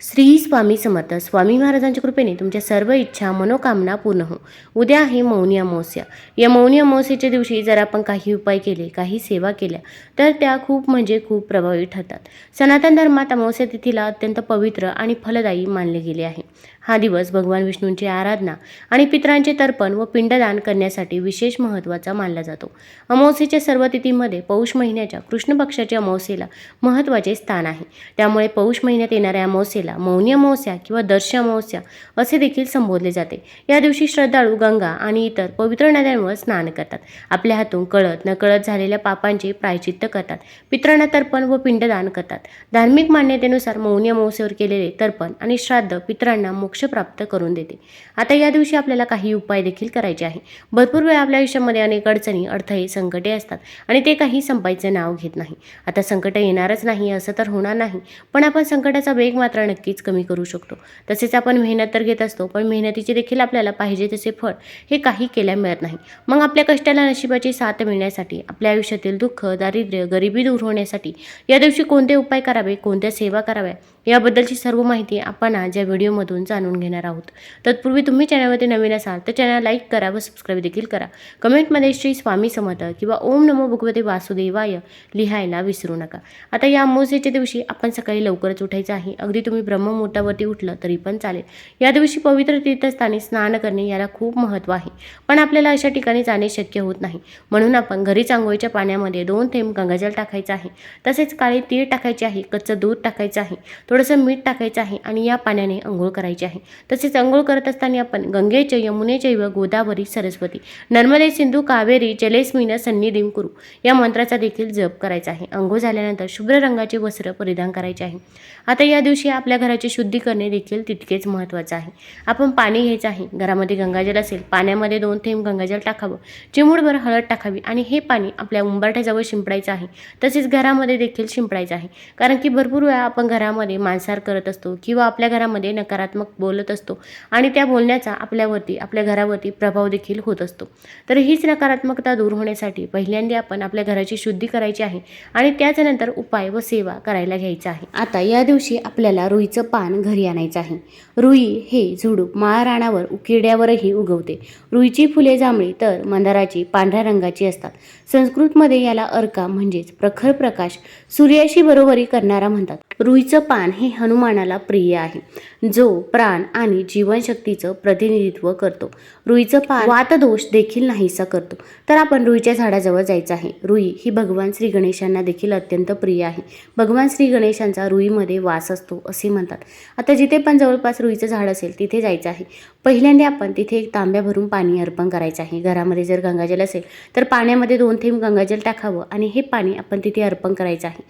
श्री स्वामी समर्थ. स्वामी महाराजांच्या कृपेने तुमच्या सर्व इच्छा मनोकामना पूर्ण हो. उद्या आहे मौनी अमावस्या. या मौनी अमावस्येच्या दिवशी जर आपण काही उपाय केले काही सेवा केल्या तर त्या खूप म्हणजे खूप प्रभावी ठरतात. सनातन धर्मात अमावस्या तिथीला अत्यंत पवित्र आणि फलदायी मानले गेले आहे. हा दिवस भगवान विष्णूंची आराधना आणि पितरांचे तर्पण व पिंडदान करण्यासाठी विशेष महत्त्वाचा मानला जातो. अमावस्येच्या सर्व तिथीमध्ये पौष महिन्याच्या कृष्ण पक्षाच्या अमावस्येला महत्त्वाचे स्थान आहे. त्यामुळे पौष महिन्यात येणाऱ्या अमावस्येला मौनी अमावस्या किंवा दर्श अमावस्या असे देखील संबोधले जाते. या दिवशी श्रद्धाळू गंगा आणि इतर पवित्र नद्यांवर स्नान करतात. आपल्या हातून कळत नकळत झालेल्या पापांचे प्रायचित्त करतात. पितरांना तर्पण व पिंडदान करतात. धार्मिक मान्यतेनुसार मौनी अमावस्येवर केलेले तर्पण आणि श्राद्ध पितरांना मोक्ष प्राप्त करून देते. आता या दिवशी आपल्याला काही उपाय देखील करायचे आहे. भरपूर वेळा आपल्या आयुष्यामध्ये अनेक अडचणी अडथळे संकटे असतात आणि ते काही संपायचं नाव घेत नाही. आता संकट येणारच नाही असं तर होणार नाही. पण आपण संकटाचा वेग मात्र नक्कीच कमी करू शकतो. तसेच आपण मेहनत तर घेत असतो पण मेहनतीचे देखील आपल्याला पाहिजे तसे फळ हे काही केल्या मिळत नाही. मग आपल्या कष्टाला नशिबाची साथ मिळण्यासाठी आपल्या आयुष्यातील दुःख दारिद्र्य गरिबी दूर होण्यासाठी या दिवशी कोणते उपाय करावे कोणत्या सेवा कराव्या याबद्दलची सर्व माहिती आपण आज या व्हिडिओमधून जाणून घेणार आहोत. तत्पूर्वी तुम्ही चॅनलवरती नवीन असाल तर चॅनल लाईक करा व सबस्क्राईब देखील करा. कमेंटमध्ये श्री स्वामी समर्थ किंवा ओम नमो भगवते वासुदेवाय लिहायला विसरू नका. आता या अमावस्येच्या दिवशी आपण सकाळी लवकरच उठायचं आहे. अगदी तुम्ही ब्रह्ममुहूर्तावरती उठलं तरी पण चालेल. या दिवशी पवित्र तीर्थस्थानी स्नान करणे याला खूप महत्त्व आहे. पण आपल्याला अशा ठिकाणी जाणे शक्य होत नाही. म्हणून आपण घरीच आंघोळीच्या पाण्यामध्ये दोन थेंब गंगाजल टाकायचं आहे. तसेच काळे तीळ टाकायचे आहे कच्चं दूध टाकायचं आहे थोडंसं मीठ टाकायचं आहे आणि या पाण्याने अंघोळ करायची आहे. तसेच अंघोळ करत असताना आपण गंगेचे यमुनेचे व गोदावरी सरस्वती नर्मदे सिंधू कावेरी जलेस्मिन सन्निधीम कुरु या मंत्राचा देखील जप करायचा आहे. अंघोळ झाल्यानंतर शुभ्र रंगाचे वस्त्र परिधान करायचे आहे. आता या दिवशी आपल्या घराचे शुद्धी करणे देखील तितकेच महत्त्वाचं आहे. आपण पाणी घ्यायचं आहे. घरामध्ये गंगाजल असेल पाण्यामध्ये दोन थेंब गंगाजल टाकावं. चिमूडभर हळद टाकावी आणि हे पाणी आपल्या उंबरठ्याजवळ शिंपडायचं आहे. तसेच घरामध्ये देखील शिंपडायचं आहे. कारण की भरपूर वेळा आपण घरामध्ये मांसाहार करत असतो किंवा आपल्या घरामध्ये नकारात्मक बोलत असतो आणि त्या बोलण्याचा आपल्यावरती आपल्या घरावरती प्रभाव देखील होत असतो. तर हीच नकारात्मकता दूर होण्यासाठी पहिल्यांदा आपण आपल्या घराची शुद्धी करायची आहे आणि त्याच्यानंतर उपाय व सेवा करायला घ्यायचा आहे. आता या दिवशी आपल्याला रोहित रुईचं पान घरी आणायचं आहे. रुई हे झुडूप माळराणावर उकिरड्यावरही उगवते. रुईची फुले जांभळी तर मंदाराची पांढऱ्या रंगाची असतात. संस्कृतमध्ये याला अर्का म्हणजेच प्रखर प्रकाश सूर्याशी बरोबरी करणारा म्हणतात. रुईचं पान हे हनुमानाला प्रिय आहे. जो प्राण आणि जीवनशक्तीचं प्रतिनिधित्व करतो. रुईचं पान वातदोष देखील नाहीसा करतो. तर आपण रुईच्या झाडाजवळ जायचं आहे. रुई ही भगवान श्री गणेशांना देखील अत्यंत प्रिय आहे. भगवान श्री गणेशांचा रुईमध्ये वास असतो असे म्हणतात. आता जिथे पण जवळपास रुईचं झाड असेल तिथे जायचं आहे. पहिल्यांदा आपण तिथे एक तांब्या भरून पाणी अर्पण करायचं आहे. घरामध्ये जर गंगाजल असेल तर पाण्यामध्ये दोन थेंब गंगाजल टाकावं आणि हे पाणी आपण तिथे अर्पण करायचं आहे.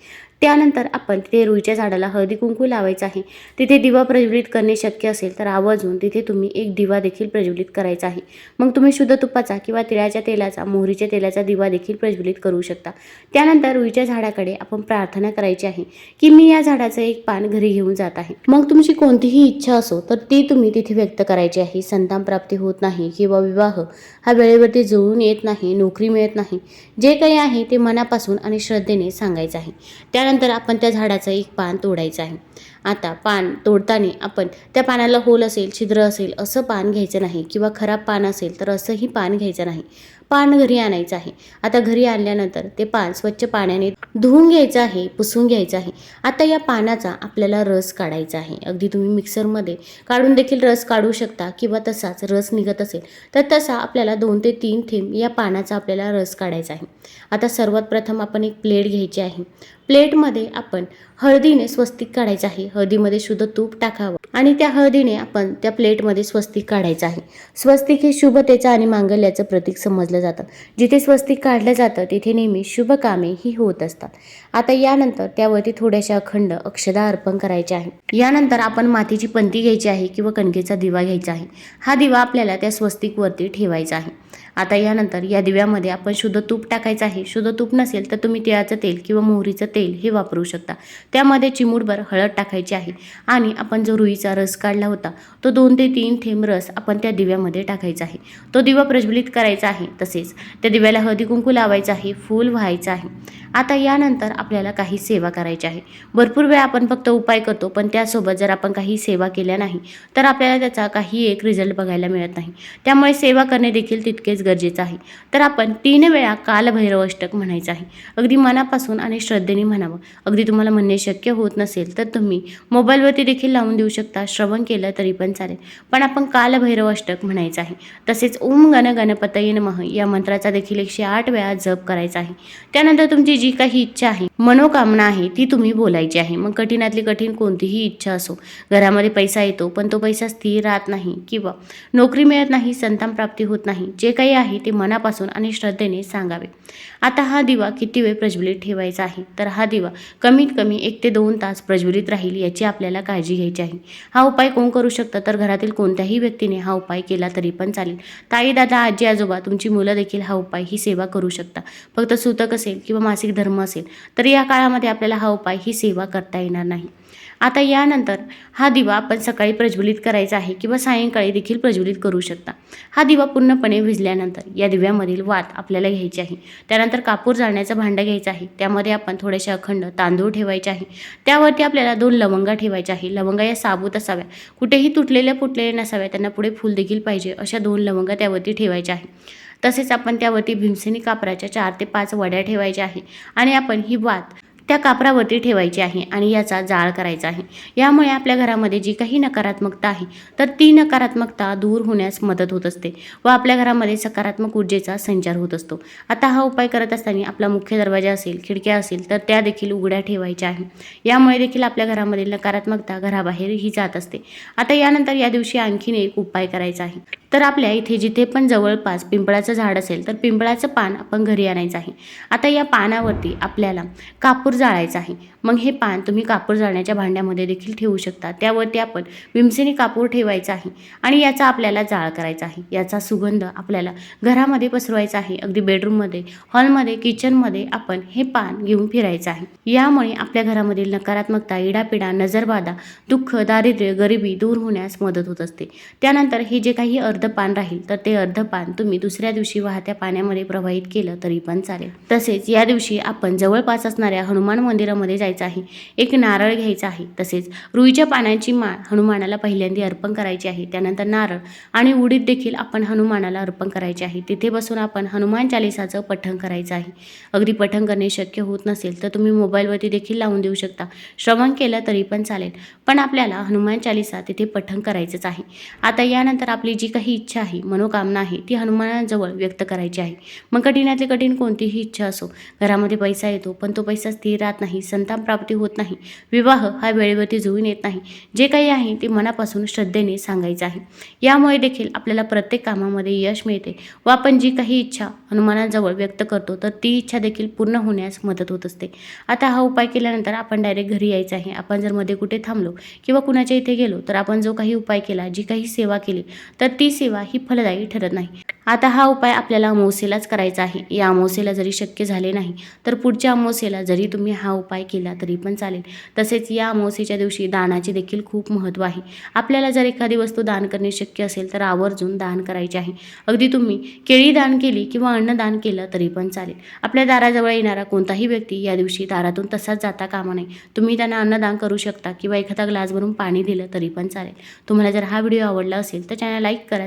त्यानंतर आपण तिथे रुईच्या झाडाला हळदी कुंकू लावायचं आहे. तिथे दिवा प्रज्वलित करणे शक्य असेल तर आवर्जून तिथे तुम्ही एक दिवा देखील प्रज्वलित करायचा आहे. मग तुम्ही शुद्ध तुपाचा किंवा तिळाच्या तेलाचा मोहरीच्या तेलाचा दिवा देखील प्रज्वलित करू शकता. त्यानंतर रुईच्या झाडाकडे आपण प्रार्थना करायची आहे की मी या झाडाचं एक पान घरी घेऊन जात आहे. मग तुमची कोणतीही इच्छा असो तर ती तुम्ही तिथे व्यक्त करायची आहे. संतान प्राप्ती होत नाही किंवा विवाह हा वेळेवरती जुळून येत नाही नोकरी मिळत नाही. जे काही आहे ते मनापासून आणि श्रद्धेने सांगायचं आहे. त्या त्यानंतर आपण त्या झाडाचं एक पान तोडायचं आहे. आता पान तोडताना आपण त्या पानाला होल असेल छिद्र असेल असं पान घ्यायचं नाही किंवा खराब पान असेल तर असंही पान घ्यायचं नाही. पान घरी आणायचं आहे. आता घरी आणल्यानंतर ते पान स्वच्छ पाण्याने धुवून घ्यायचं आहे पुसून घ्यायचं आहे. आता या पानाचा आपल्याला रस काढायचा आहे. अगदी तुम्ही मिक्सरमध्ये काढून देखील रस काढू शकता किंवा तसाच रस निघत असेल तर तसा आपल्याला दोन ते तीन थेंब या पानाचा आपल्याला रस काढायचा आहे. आता सर्वात प्रथम आपण एक प्लेट घ्यायची आहे. प्लेटमध्ये आपण हळदीने स्वस्तिक काढायचं आहे. हळदीमध्ये शुद्ध तूप टाकावं आणि त्या हळदीने आपण त्या प्लेटमध्ये स्वस्तिक काढायचं आहे. स्वस्तिक हे शुभतेचं आणि मांगल्याचं प्रतीक समजलं जातं. जिथे स्वस्तिक काढलं जातं तिथे नेहमी शुभ कामे ही होत असतात. आता यानंतर त्यावरती थोड्याशा अखंड अक्षदा अर्पण करायचे आहे यानंतर आपण मातीची पंती घ्यायची आहे किंवा कणकेचा दिवा घ्यायचा आहे. हा दिवा आपल्याला त्या स्वस्तिकवरती ठेवायचा आहे. आता यानंतर या दिव्यामध्ये आपण शुद्ध तूप टाकायचं आहे. शुद्ध तूप नसेल तर तुम्ही तिळाचं तेल किंवा मोहरीचं तेल हे वापरू शकता. त्यामध्ये चिमूटभर हळद टाकायची आहे आणि आपण जो रुईचा रस काढला होता तो दोन ते तीन थेंब रस आपण त्या दिव्यामध्ये टाकायचा आहे. तो दिवा प्रज्वलित करायचा आहे तसेच त्या दिव्याला हळदी कुंकू लावायचं आहे फूल व्हायचं आहे. आता यानंतर आपल्याला काही सेवा करायची आहे. भरपूर वेळा आपण फक्त उपाय करतो पण त्यासोबत जर आपण काही सेवा केल्या नाही तर आपल्याला त्याचा काही एक रिझल्ट बघायला मिळत नाही. त्यामुळे सेवा करणे देखील तितकेच गरजेचं आहे. तर आपण तीन वेळा कालभैरव अष्टक म्हणायचं आहे. अगदी मनापासून आणि श्रद्धेने म्हणावं. अगदी तुम्हाला म्हणणे शक्य होत नसेल तर तुम्ही मोबाईलवरती देखील लावून देऊ शकता. श्रवण केलं तरी पण चालेल. पण आपण कालभैरव अष्टक म्हणायचं आहे. तसेच ओम गण गणपतये नमः या मंत्राचा देखील एकशे आठ वेळा जप करायचा आहे. त्यानंतर तुमची जी काही इच्छा आहे मनोकामना आहे ती तुम्ही बोलायची आहे. मग कठीणातली कठीण कोणतीही इच्छा असो घरामध्ये पैसा येतो पण तो पैसा स्थिर राहत नाही किंवा नोकरी मिळत नाही संतान प्राप्ती होत नाही जे काही आहे ते मनापासून आणि श्रद्धेने सांगावे. आता हा दिवा किती वेळ प्रज्वलित ठेवायचा आहे? तर हा दिवा कमीत कमी एक ते दोन तास प्रज्वलित राहील याची आपल्याला काळजी घ्यायची आहे. हा उपाय कोण करू शकतं? तर घरातील कोणत्याही व्यक्तीने हा उपाय केला तरी पण चालेल. ताई दादा आजी आजोबा तुमची मुलं देखील हा उपाय ही सेवा करू शकता. फक्त सुतक असेल किंवा मासिक धर्म असेल तर या काळामध्ये आपल्याला हा उपाय ही सेवा करता येणार नाही. आता यानंतर हा दिवा आपण सकाळी प्रज्वलित करायचा आहे किंवा सायंकाळी देखील प्रज्वलित करू शकता. हा दिवा पूर्णपणे भिजल्यानंतर या दिव्यामधील वात आपल्याला घ्यायची आहे. त्यानंतर कापूर जाळण्याचं भांडं घ्यायचं आहे. त्यामध्ये आपण थोडेसे अखंड तांदूळ ठेवायचे आहे. त्यावरती आपल्याला दोन लवंगा ठेवायच्या आहे. लवंगा या साबूत असाव्या. कुठेही तुटलेल्या फुटलेल्या नसाव्या. त्यांना पुढे फूल देखील पाहिजे. अशा दोन लवंगा त्यावरती ठेवायच्या आहे. तसेच आपण त्यावरती भीमसेनी कापराच्या चार ते पाच वड्या ठेवायच्या आहे. आणि आपण ही वात त्या कापरावरती ठेवायची आहे आणि याचा जाळ करायचा आहे. यामुळे आपल्या घरामध्ये जी काही नकारात्मकता आहे तर ती नकारात्मकता दूर होण्यास मदत होत असते व आपल्या घरामध्ये सकारात्मक ऊर्जेचा संचार होत असतो. आता हा उपाय करत असताना आपला मुख्य दरवाजा असेल खिडक्या असेल तर त्या देखील उघड्या ठेवायच्या आहे. यामुळे देखील आपल्या घरामधील नकारात्मकता घराबाहेर ही जात असते. आता यानंतर या दिवशी आणखीन एक उपाय करायचा आहे. तर आपल्या इथे जिथे पण जवळपास पिंपळाचं झाड असेल तर पिंपळाचं पान आपण घरी आणायचं आहे. आता या पानावरती आपल्याला कापूर जाळायचा आहे. मग हे पान तुम्ही कापूर जाळण्याच्या भांड्यामध्ये देखील ठेवू शकता. त्यावरती आपण विमसेने कापूर ठेवायचा आहे आणि याचा आपल्याला जाळ करायचा आहे. याचा सुगंध आपल्याला घरामध्ये पसरवायचा आहे. अगदी बेडरूममध्ये हॉलमध्ये किचनमध्ये आपण हे पान घेऊन फिरायचं आहे. यामुळे आपल्या घरामधील नकारात्मकता इडापिडा नजरबाधा दुःख दारिद्र्य गरिबी दूर होण्यास मदत होत असते. त्यानंतर हे जे काही अर्ध पान राहील तर ते अर्ध पान तुम्ही दुसऱ्या दिवशी वाहत्या पाण्यामध्ये प्रवाहित केलं तरी पण चालेल. तसेच या दिवशी आपण जवळपास असणाऱ्या हनुमान मंदिरामध्ये जायचं आहे एक नारळ घ्यायचा आहे. तसेच रुईच्या पानांची माळ हनुमानाला पहिल्यांदा अर्पण करायची आहे त्यानंतर नारळ आणि उडीद देखील आपण हनुमानाला अर्पण करायचे आहे. तिथे बसून आपण हनुमान चालिसाचं पठण करायचं आहे. अगदी पठण करणे शक्य होत नसेल तर तुम्ही मोबाईलवरती देखील लावून देऊ शकता. श्रवण केलं तरी पण चालेल पण आपल्याला हनुमान चालिसा तिथे पठण करायचंच आहे. आता यानंतर आपली जी काही इच्छा आहे मनोकामना आहे ती हनुमानाजवळ व्यक्त करायची आहे. मग कठीणातली कठीण कोणतीही इच्छा असो घरामध्ये पैसा येतो पण तो पैसा स्थिर राहत नाही संतान प्राप्ती होत नाही विवाह हा वेळेवरती जुळून येत नाही. जे काही आहे ते मनापासून श्रद्धेने सांगायचं आहे. यामुळे देखील आपल्याला प्रत्येक कामामध्ये यश मिळते व आपण जी काही इच्छा हनुमानाजवळ व्यक्त करतो तर ती इच्छा देखील पूर्ण होण्यास मदत होत असते. आता हा उपाय केल्यानंतर आपण डायरेक्ट घरी यायचं आहे. आपण जर मध्ये कुठे थांबलो किंवा कुणाच्या इथे गेलो तर आपण जो काही उपाय केला जी काही सेवा केली तर ती सेवा ही फलदायी ठरत नाही. आता हा उपाय आपल्याला अमावस्येलाच करायचा आहे. या अमावस्येला जरी शक्य झाले नाही तर पुढच्या अमावस्येला जरी तुम्ही हा उपाय केला तरी पण चालेल. तसेच या अमावस्येच्या दिवशी दानाचे देखील खूप महत्त्व आहे. आपल्याला जर एखादी वस्तू दान करणे शक्य असेल तर आवर्जून दान करायचे आहे. अगदी तुम्ही केळी दान केली किंवा अन्नदान केलं तरी पण चालेल. आपल्या दाराजवळ येणारा कोणताही व्यक्ती या दिवशी दारातून तसाच जाता कामा नये. तुम्ही त्यांना अन्नदान करू शकता किंवा एखादा ग्लास भरून पाणी दिलं तरी पण चालेल. तुम्हाला जर हा व्हिडिओ आवडला असेल तर चॅनल लाईक करा